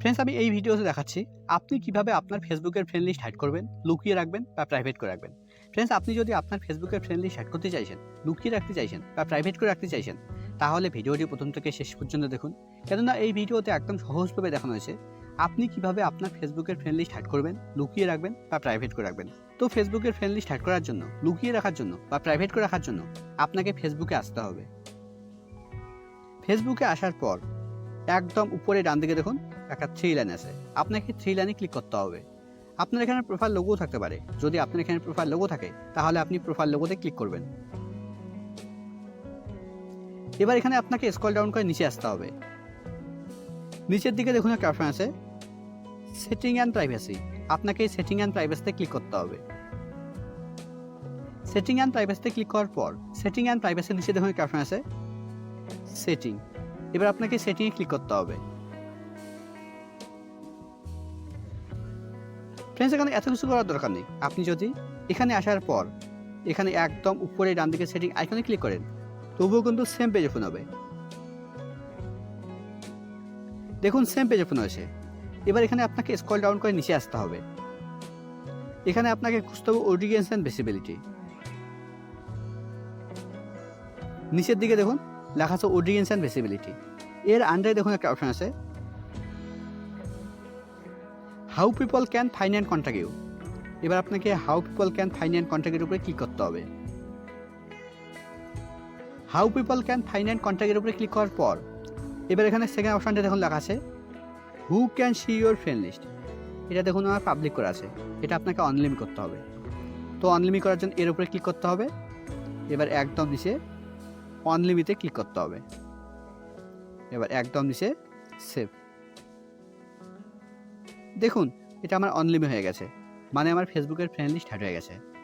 Friends আমি এই ভিডিওতে দেখাচ্ছি, আপনি কীভাবে আপনার ফেসবুকের ফ্রেন্ড লিস্ট হাইড করবেন, লুকিয়ে রাখবেন বা প্রাইভেট করে রাখবেন। ফ্রেন্ডস আপনি যদি আপনার ফেসবুকের ফ্রেন্ড লিস্ট হাইড করতে চাইছেন, লুকিয়ে রাখতে চাইছেন বা প্রাইভেট করে রাখতে চাইছেন, তাহলে ভিডিওটি প্রথম থেকে শেষ পর্যন্ত দেখুন। কেননা এই ভিডিওতে একদম সহজভাবে দেখানো হয়েছে, আপনি কীভাবে আপনার ফেসবুকের ফ্রেন্ড লিস্ট হাইড করবেন, লুকিয়ে রাখবেন বা প্রাইভেট করে রাখবেন। তো ফেসবুকের ফ্রেন্ড লিস্ট হাইড করার জন্য, লুকিয়ে রাখার জন্য বা প্রাইভেট করে রাখার জন্য আপনাকে ফেসবুকে আসতে হবে। ফেসবুকে আসার পর, একদম উপরে ডান দিকে দেখুন একটা থ্রি লাইন আছে। আপনাকে থ্রি লাইনে ক্লিক করতে হবে। আপনার এখানে প্রোফাইল লোগো থাকতে পারে। যদি আপনার এখানে প্রোফাইল লোগো থাকে, তাহলে আপনি প্রোফাইল লোগোতে ক্লিক করবেন। এবার এখানে আপনাকে স্কল ডাউন করে নিচে আসতে হবে। নিচের দিকে দেখুন একটা অপশন আছে সেটিং অ্যান্ড প্রাইভেসি আপনাকে এই সেটিং অ্যান্ড প্রাইভেসিতে ক্লিক করতে হবে। সেটিং অ্যান্ড প্রাইভেসিতে ক্লিক করার পর সেটিং অ্যান্ড প্রাইভেসির নিচে দেখুন একটা অপশন আছে সেটিং এবার আপনাকে সেটিংয়ে ক্লিক করতে হবে। ফ্রেন্ডস এখানে এত কিছু করার দরকার নেই। আপনি যদি এখানে আসার পর এখানে একদম উপরে ডান দিকে সেটিং আইকনে ক্লিক করেন, তবুও কিন্তু সেম পেজ ওপেন হবে। দেখুন সেম পেজ ওপেন হয়েছে। এবার এখানে আপনাকে স্ক্রল ডাউন করে নিচে আসতে হবে। এখানে আপনাকে খুঁজতে হবে অডিয়েন্স অ্যান্ড ভিসিবিলিটি নিচের দিকে দেখুন, লেখা আছে অডিয়েন্স অ্যান্ড ভিসিবিলিটি এর আন্ডারে দেখুন একটা অপশন আছে। How people can find and you এবার আপনাকে how people can find and উপরে ক্লিক করতে হবে? How people can find and উপরে ক্লিক করার পর, এবার এখানে সেকেন্ড অপশানটা দেখুন লেখা আছে who can see your friend list এটা দেখুন আমার পাবলিক করা আছে, এটা আপনাকে অনলিমিট করতে হবে। তো অনলিমিট করার জন্য এর উপরে ক্লিক করতে হবে, এবার একদম নিচে অনলিমিটে ক্লিক করতে হবে। এবার একদম নিচে সেভ দেখুন এটা আমার অনলিমি হয়ে গেছে। মানে আমার ফেসবুকের ফ্রেন্ড লিস্ট হয়ে গেছে।